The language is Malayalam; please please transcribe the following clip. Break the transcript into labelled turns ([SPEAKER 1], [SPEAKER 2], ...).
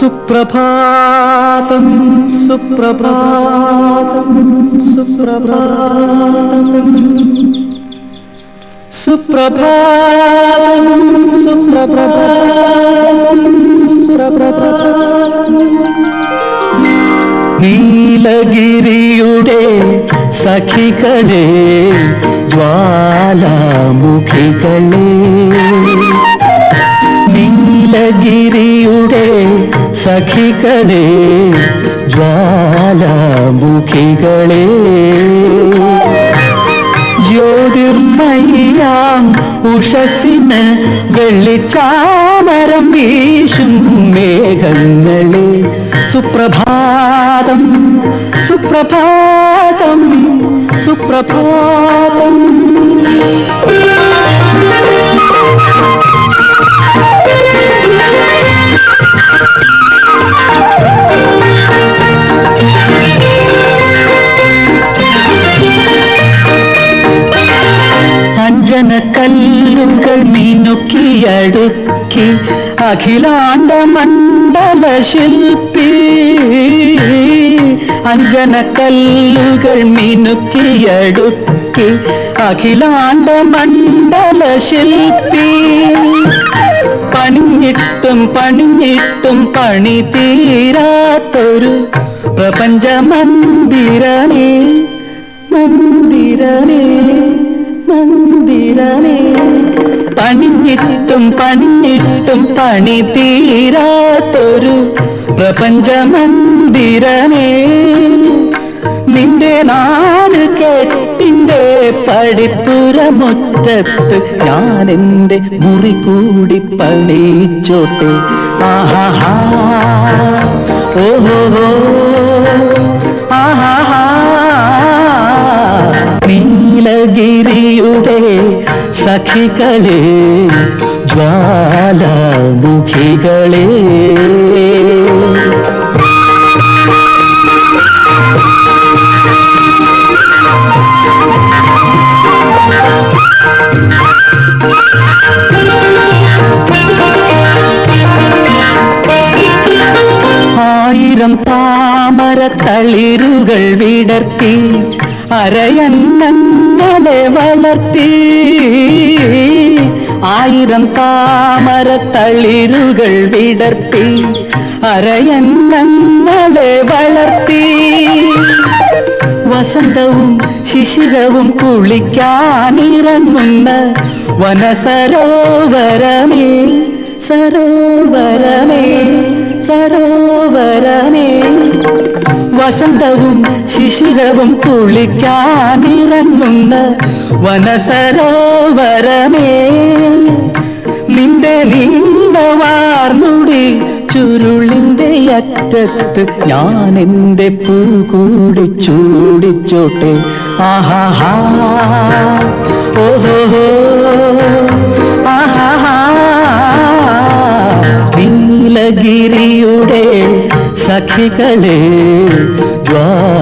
[SPEAKER 1] സുപ്രഭാതം സുപ്രഭാതം സുപ്രഭാതം. സുപ്രഭാതം സുപ്രഭാതം സുപ്രഭാതം നീലഗിരിയുടെ സഖികളെ ജ്വാലാമുഖികളെ. നീലഗിരിയുടെ സഖികളെ ജ്വാലാമുഖികളെ. ജ്യോതിർമയ്യാം ഉഷസിന് വെള്ളിച്ചാമരം വീശും മേഘങ്ങളെ. സുപ്രഭാതം സുപ്രഭാതം സുപ്രഭാതം. മിനുക്കിയടുക്കി അഖിലാണ്ട മണ്ഡല ശില്പി. അഞ്ജന കല്ലുകൾ മിനുക്കിയടുക്കി അഖിലാണ്ട മണ്ഡല ശില്പി. പണിഞ്ഞിട്ടും പണിഞ്ഞിട്ടും പണി തീരാത്തൊരു പ്രപഞ്ച മന്ദിരമേ മന്ദിരമേ മന്ദിരമേ. പണിഞ്ഞിട്ടും പണിഞ്ഞിട്ടും പണി തീരാത്തൊരു പ്രപഞ്ചമന്ദിരമേ. നിന്റെ നാല് കെട്ടിന്റെ പടിപ്പുറമുറ്റത്ത് ഞാൻ എന്റെ മുറി കൂടി പണിച്ചോട്ടെ ആഹാ ഓഹോ. നീലഗിരിയുടെ സഖികളെ ജ്വാലമുഖികളെ ആയിരം താമര തളിരുകൾ വിടർത്തി അരയന്നങ്ങളെ വളർത്തി ആയിരം താമര തളിരുകൾ വിടർത്തി അരയന്നങ്ങളെ വളർത്തി. വസന്തവും ശിശിരവും കുളിക്കാനിറങ്ങുന്ന വനസരോവരമേ സരോവരമേ സരോവരമേ. വസന്തവും ശിശിരവും കുളിക്കാനിറങ്ങുന്ന വനസരോവരമേ. നിന്റെ നീണ്ടവാർന്നുടി ചുരുളിന്റെ അറ്റത്ത് ഞാൻ എന്റെ പൂ കൂടി ചൂടിച്ചോട്ടെ. ആഹാ ഓഹോ. നീലഗിരിയുടെ സഖികളെ ജ്വാല